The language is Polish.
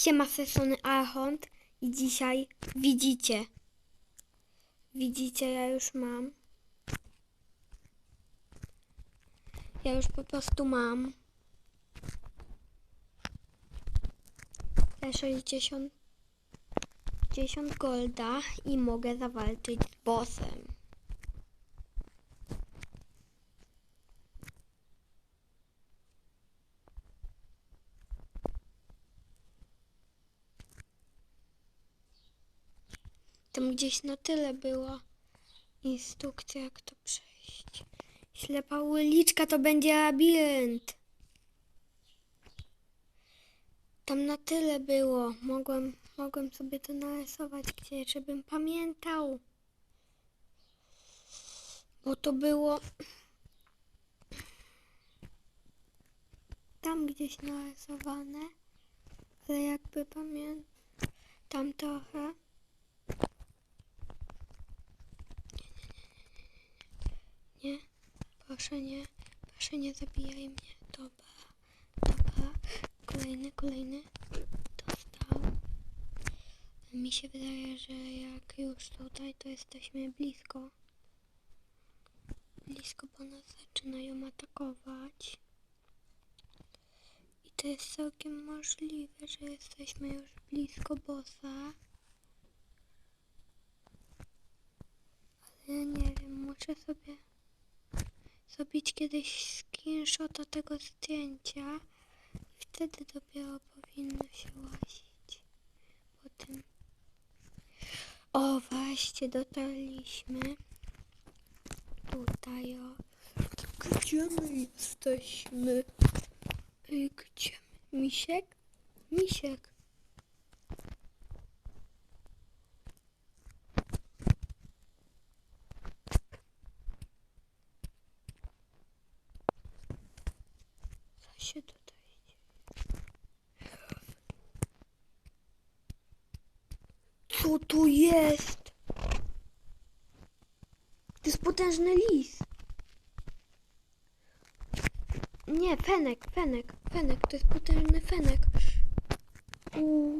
Siema Sesony Archont i dzisiaj widzicie. Widzicie, ja już mam. Ja już po prostu mam. Te 60, 60 golda i mogę zawalczyć z bossem. Tam gdzieś na tyle była instrukcja, jak to przejść. Ślepa uliczka to będzie labirynt. Tam na tyle było. Mogłem, mogłem sobie to narysować gdzieś, żebym pamiętał. Bo to było tam gdzieś narysowane, ale jakby pamiętam trochę. Nie, proszę nie, proszę nie zabijaj mnie. Dobra, dobra. Kolejny, kolejny. Dostał. Mi się wydaje, że jak już tutaj, to jesteśmy blisko. Blisko, bo nas zaczynają atakować. I to jest całkiem możliwe, że jesteśmy już blisko bossa. Ale nie wiem, muszę sobie zrobić kiedyś screenshota tego zdjęcia i wtedy dopiero powinno się łazić po tym. O, właśnie dotarliśmy. Tutaj o. Gdzie my jesteśmy? Gdzie? Misiek? Misiek. Się tutaj? Co tu jest? To jest potężny lis. Nie, fenek, fenek, fenek, to jest potężny fenek. Uuu.